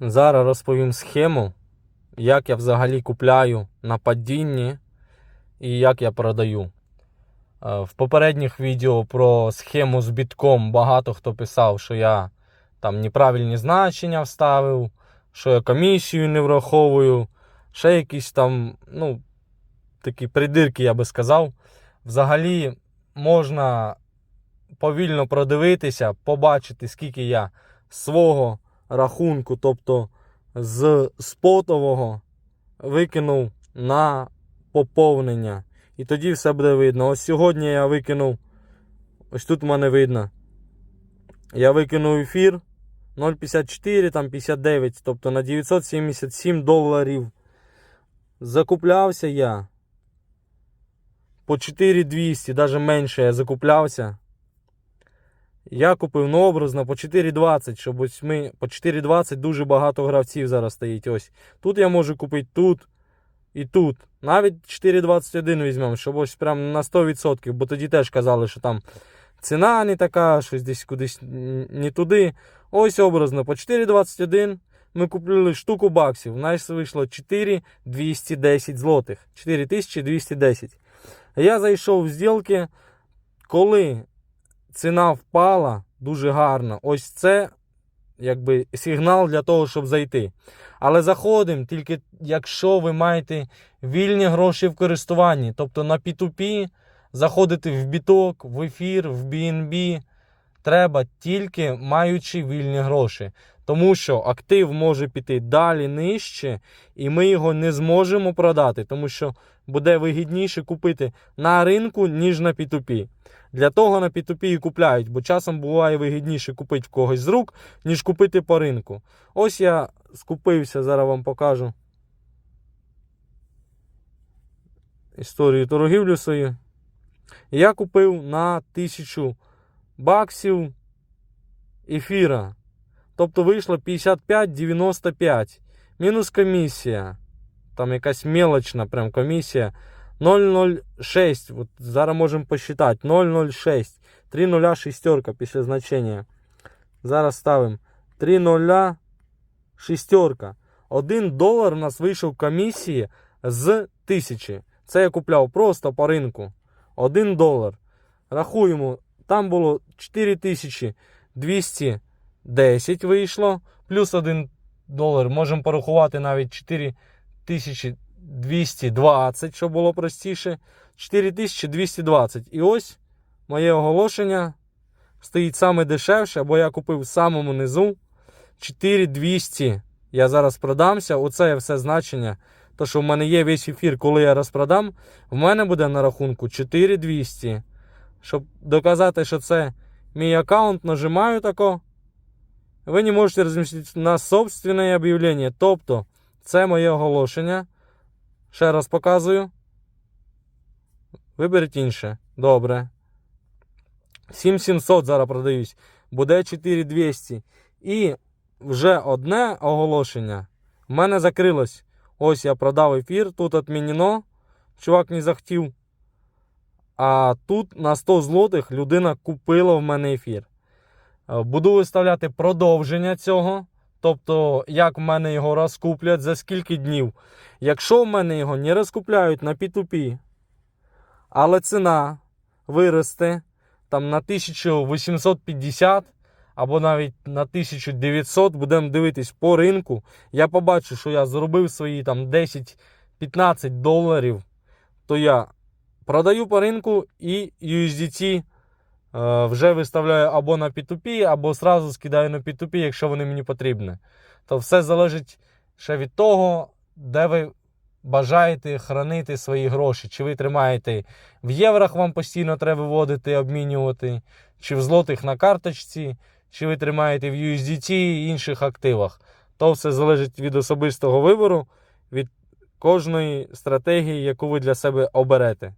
Зараз розповім схему, як я взагалі купляю на падінні і як я продаю. Е, В попередніх відео про схему з бітком багато хто писав, що я там неправильні значення вставив, що я комісію не враховую, ще якісь там, ну, такі придирки, я би сказав. Взагалі можна повільно продивитися, побачити, скільки я свого рахунку, тобто з спотового, викинув на поповнення. І тоді все буде видно. Ось сьогодні я викинув, ось тут в мене видно. Я викинув ефір 0,54, там 59, тобто на 977 доларів. Закуплявся я по 4200, навіть менше я закуплявся. Я купив ну, образно по 4,20, щоб ось ми по 4,20 дуже багато гравців зараз стоїть. Ось. Тут я можу купити тут і тут. Навіть 4,21 візьмемо, щоб ось прям на 100%, бо тоді теж казали, що там ціна не така, щось десь кудись не туди. Ось образно по 4,21 ми купили штуку баксів. У нас вийшло 4,210 злотих. 4210. Я зайшов в зділки, коли ціна впала дуже гарно. Ось це якби сигнал для того, щоб зайти. Але заходимо тільки якщо ви маєте вільні гроші в користуванні. Тобто на P2P заходити в біток, в ефір, в BNB. Треба тільки маючи вільні гроші. Тому що актив може піти далі нижче, і ми його не зможемо продати, тому що буде вигідніше купити на ринку, ніж на P2P. Для того на P2P і купляють, бо часом буває вигідніше купити в когось з рук, ніж купити по ринку. Ось я скупився, зараз вам покажу історію торгівлі свою. Я купив на 1000 баксів ефіра. Тобто вийшло 55,95. Мінус комісія. Там якась мелочна прям комісія. 0,06. От зараз можемо посчитати. 0,06. 3 нуля шестерка після значення. Зараз ставимо 3 нуля шестерка. 1 долар у нас вийшов комісії з 1000. Це я купляв просто по ринку. 1 долар. Рахуємо, там було 4210 вийшло. Плюс 1 долар. Можемо порахувати навіть 4220, щоб було простіше. 4220. І ось моє оголошення стоїть саме дешевше, бо я купив в самому низу 4200. Я зараз продамся. Оце все значення. То, що в мене є весь ефір, коли я розпродам, в мене буде на рахунку 4200. Щоб доказати, що це мій аккаунт, нажимаю тако. Ви не можете розмістити на собственне об'явлення. Тобто, це моє оголошення. Ще раз показую. Виберіть інше. Добре. 7700 зараз продаюсь. Буде 4200. І вже одне оголошення в мене закрилось. Ось я продав ефір, тут відмінено. Чувак не захотів. А тут на 100 злотих людина купила в мене ефір. Е, Буду виставляти продовження цього. Тобто, як в мене його розкуплять, за скільки днів. Якщо в мене його не розкупляють на P2P, але ціна виросте там на 1850 або навіть на 1900, будемо дивитись по ринку. Я побачу, що я заробив свої там 10-15 доларів, то я продаю по ринку і USDT вже виставляю або на P2P, або зразу скидаю на P2P, якщо вони мені потрібні. То все залежить ще від того, де ви бажаєте хранити свої гроші. Чи ви тримаєте в єврах, вам постійно треба виводити, обмінювати, чи в злотих на карточці, чи ви тримаєте в USDT і інших активах. То все залежить від особистого вибору, від кожної стратегії, яку ви для себе оберете.